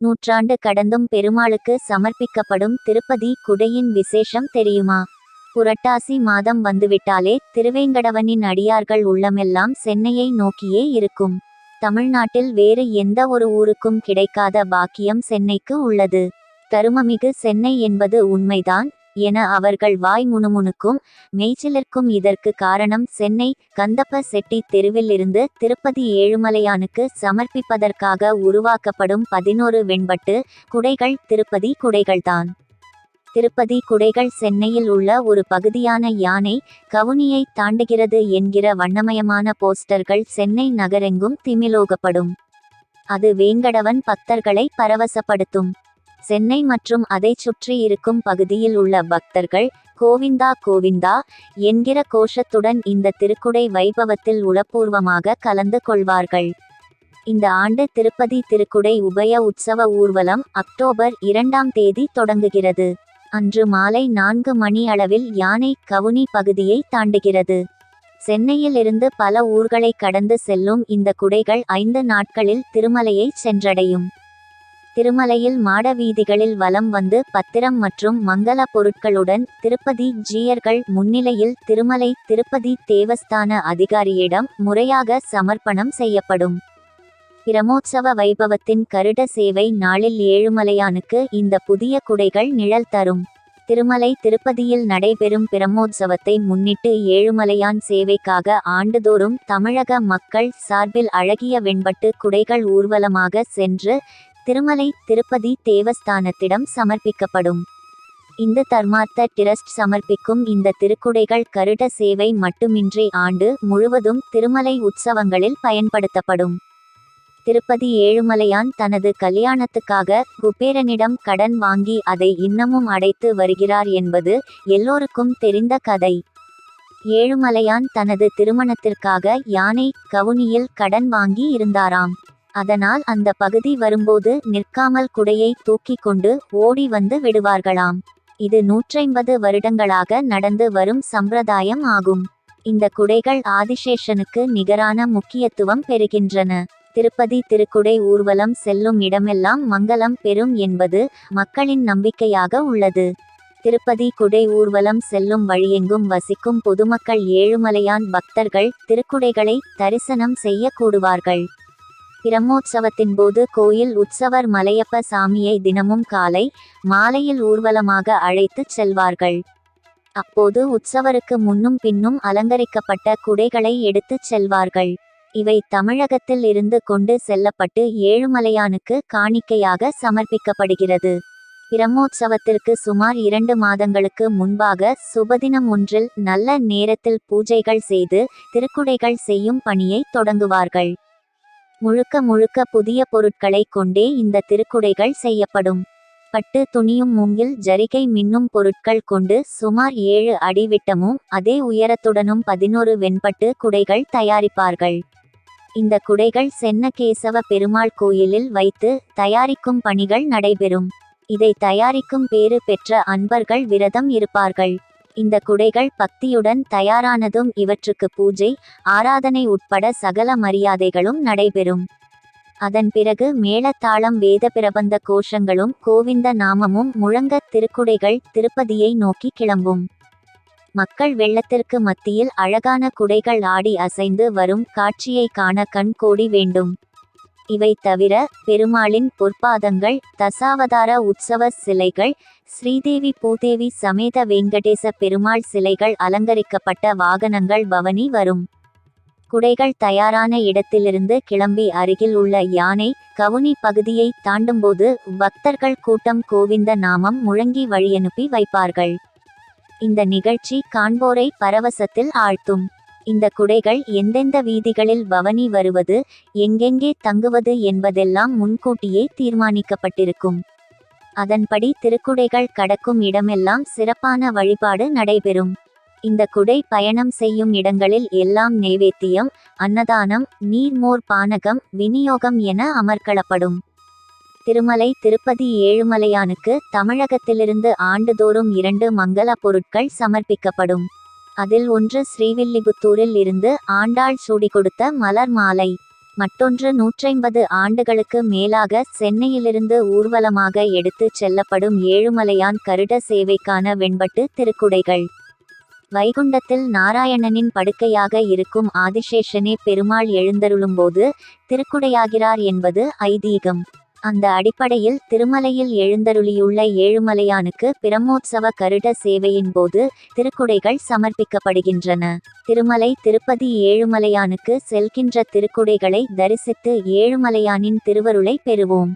நூற்றாண்டு கடந்தும் பெருமாளுக்கு சமர்ப்பிக்கப்படும் திருப்பதி குடையின் விசேஷம் தெரியுமா? புரட்டாசி மாதம் வந்துவிட்டாலே திருவேங்கடவனின் அடியார்கள் உள்ளமெல்லாம் சென்னையை நோக்கியே இருக்கும். தமிழ்நாட்டில் வேறு எந்த ஒரு ஊருக்கும் கிடைக்காத பாக்கியம் சென்னைக்கு உள்ளது. தருமமிகு சென்னை என்பது உண்மைதான். என அவர்கள் வாய் முணுமுணுக்கும் மெய்ச்சிலிருக்கும் இதற்கு காரணம் சென்னை கந்தப்ப செட்டி தெருவிலிருந்து திருப்பதி ஏழுமலையானுக்கு சமர்ப்பிப்பதற்காக உருவாக்கப்படும் பதினோரு வெண்பட்டு குடைகள் திருப்பதி குடைகள்தான். திருப்பதி குடைகள் சென்னையில் உள்ள ஒரு பகுதியான யானை கவுனியை தாண்டுகிறது என்கிற வண்ணமயமான போஸ்டர்கள் சென்னை நகரெங்கும் திமிலோகப்படும். அது வேங்கடவன் பக்தர்களை பரவசப்படுத்தும். சென்னை மற்றும் அதைச் சுற்றி இருக்கும் பகுதியில் உள்ள பக்தர்கள் கோவிந்தா கோவிந்தா என்கிற கோஷத்துடன் இந்த திருக்குடை வைபவத்தில் உளப்பூர்வமாக கலந்து கொள்வார்கள். இந்த ஆண்டு திருப்பதி திருக்குடை உபய உற்சவ ஊர்வலம் அக்டோபர் இரண்டாம் தேதி தொடங்குகிறது. அன்று மாலை நான்கு மணி அளவில் யானை கவுனி பகுதியை தாண்டுகிறது. சென்னையில் இருந்து பல ஊர்களை கடந்து செல்லும் இந்த குடைகள் ஐந்து நாட்களில் திருமலையை சென்றடையும். திருமலையில் மாட வீதிகளில் வலம் வந்து பத்திரம் மற்றும் மங்கள பொருட்களுடன் திருப்பதி ஜீயர்கள் முன்னிலையில் திருமலை திருப்பதி தேவஸ்தான அதிகாரியிடம் முறையாக சமர்ப்பணம் செய்யப்படும். பிரமோற்சவ வைபவத்தின் கருட சேவை நாளில் ஏழுமலையானுக்கு இந்த புதிய குடைகள் நிழல் தரும். திருமலை திருப்பதியில் நடைபெறும் பிரமோத்சவத்தை முன்னிட்டு ஏழுமலையான் சேவைக்காக ஆண்டுதோறும் தமிழக மக்கள் சார்பில் அழகிய வெண்பட்டு குடைகள் ஊர்வலமாக சென்று திருமலை திருப்பதி தேவஸ்தானத்திடம் சமர்ப்பிக்கப்படும். இந்து தர்மார்த்த டிரஸ்ட் சமர்ப்பிக்கும் இந்த திருக்குடைகள் கருட சேவை மட்டுமின்றி ஆண்டு முழுவதும் திருமலை உற்சவங்களில் பயன்படுத்தப்படும். திருப்பதி ஏழுமலையான் தனது கல்யாணத்துக்காக குபேரனிடம் கடன் வாங்கி அதை இன்னமும் அடைத்து வருகிறார் என்பது எல்லோருக்கும் தெரிந்த கதை. ஏழுமலையான் தனது திருமணத்திற்காக யானை கவுனியில் கடன் வாங்கி இருந்தாராம். அதனால் அந்த பகுதி வரும்போது நிற்காமல் குடையை தூக்கி கொண்டு ஓடி வந்து விடுவார்களாம். இது நூற்றைம்பது வருடங்களாக நடந்து வரும் சம்பிரதாயம் ஆகும். இந்த குடைகள் ஆதிசேஷனுக்கு நிகரான முக்கியத்துவம் பெறுகின்றன. திருப்பதி திருக்குடை ஊர்வலம் செல்லும் இடமெல்லாம் மங்களம் பெறும் என்பது மக்களின் நம்பிக்கையாக உள்ளது. திருப்பதி குடை ஊர்வலம் செல்லும் வழியெங்கும் வசிக்கும் பொதுமக்கள் ஏழுமலையான் பக்தர்கள் திருக்குடைகளை தரிசனம் செய்ய கூடுவார்கள். பிரம்மோற்சவத்தின் போது கோயில் உற்சவர் மலையப்ப சாமியை தினமும் காலை மாலையில் ஊர்வலமாக அழைத்துச் செல்வார்கள். அப்போது உற்சவருக்கு முன்னும் பின்னும் அலங்கரிக்கப்பட்ட குடைகளை எடுத்துச் செல்வார்கள். இவை தமிழகத்தில் இருந்து கொண்டு செல்லப்பட்டு ஏழுமலையானுக்கு காணிக்கையாக சமர்ப்பிக்கப்படுகிறது. பிரம்மோற்சவத்திற்கு சுமார் இரண்டு மாதங்களுக்கு முன்பாக சுபதினம் ஒன்றில் நல்ல நேரத்தில் பூஜைகள் செய்து திருக்குடைகள் செய்யும் பணியை தொடங்குவார்கள். முழுக்க முழுக்க புதிய பொருட்களை கொண்டே இந்த திருக்குடைகள் செய்யப்படும். பட்டு துணியும் மூங்கில் ஜரிகை மின்னும் பொருட்கள் கொண்டு சுமார் ஏழு அடி விட்டமும் அதே உயரத்துடனும் பதினோரு வெண்பட்டு குடைகள் தயாரிப்பார்கள். இந்த குடைகள் சென்னகேசவ பெருமாள் கோயிலில் வைத்து தயாரிக்கும் பணிகள் நடைபெறும். இதை தயாரிக்கும் பேறு பெற்ற அன்பர்கள் விரதம் இருப்பார்கள். இந்த குடைகள் பக்தியுடன் தயாரானதும் இவற்றுக்கு பூஜை ஆராதனை உட்பட சகல மரியாதைகளும் நடைபெறும். அதன் பிறகு மேளத்தாளம் வேத பிரபந்த கோஷங்களும் கோவிந்த நாமமும் முழங்க திருக்குடைகள் திருப்பதியை நோக்கி கிளம்பும். மக்கள் வெள்ளத்திற்கு மத்தியில் அழகான குடைகள் ஆடி அசைந்து வரும் காட்சியை காண கண் கோடி வேண்டும். இவை தவிர பெருமாளின் பொற்பாதங்கள் தசாவதார உற்சவ சிலைகள் ஸ்ரீதேவி பூதேவி சமேத வெங்கடேச பெருமாள் சிலைகள் அலங்கரிக்கப்பட்ட வாகனங்கள் பவனி வரும். குடைகள் தயாரான இடத்திலிருந்து கிளம்பி அருகில் உள்ள யானை கவுனி பகுதியை தாண்டும்போது பக்தர்கள் கூட்டம் கோவிந்த நாமம் முழங்கி வழியனுப்பி வைப்பார்கள். இந்த நிகழ்ச்சி காண்போரை பரவசத்தில் ஆழ்த்தும். இந்த குடைகள் எந்தெந்த வீதிகளில் பவனி வருவது எங்கெங்கே தங்குவது என்பதெல்லாம் முன்கூட்டியே தீர்மானிக்கப்பட்டிருக்கும். அதன்படி திருக்குடைகள் கடக்கும் இடமெல்லாம் சிறப்பான வழிபாடு நடைபெறும். இந்த குடை பயணம் செய்யும் இடங்களில் எல்லாம் நைவேத்தியம் அன்னதானம் நீர்மோர் பானகம் விநியோகம் என அமர்க்களப்படும். திருமலை திருப்பதி ஏழுமலையானுக்கு தமிழகத்திலிருந்து ஆண்டுதோறும் இரண்டு மங்கள பொருட்கள் சமர்ப்பிக்கப்படும். அதில் ஒன்று ஸ்ரீவில்லிபுத்தூரில் இருந்து ஆண்டாள் சூடி கொடுத்த மலர் மாலை. மற்றொன்று நூற்றைம்பது ஆண்டுகளுக்கு மேலாக சென்னையிலிருந்து ஊர்வலமாக எடுத்துச் செல்லப்படும் ஏழுமலையான் கருட சேவைக்கான வெண்பட்டு திருக்குடைகள். வைகுண்டத்தில் நாராயணனின் படுக்கையாக இருக்கும் ஆதிசேஷனே பெருமாள் எழுந்தருளும்போது திருக்குடையாகிறார் என்பது ஐதீகம். அந்த அடிப்படையில் திருமலையில் எழுந்தருளியுள்ள ஏழுமலையானுக்கு பிரமோற்சவ கருட சேவையின் போது திருக்குடைகள் சமர்ப்பிக்கப்படுகின்றன. திருமலை திருப்பதி ஏழுமலையானுக்கு செல்கின்ற திருக்குடைகளை தரிசித்து ஏழுமலையானின் திருவருளை பெறுவோம்.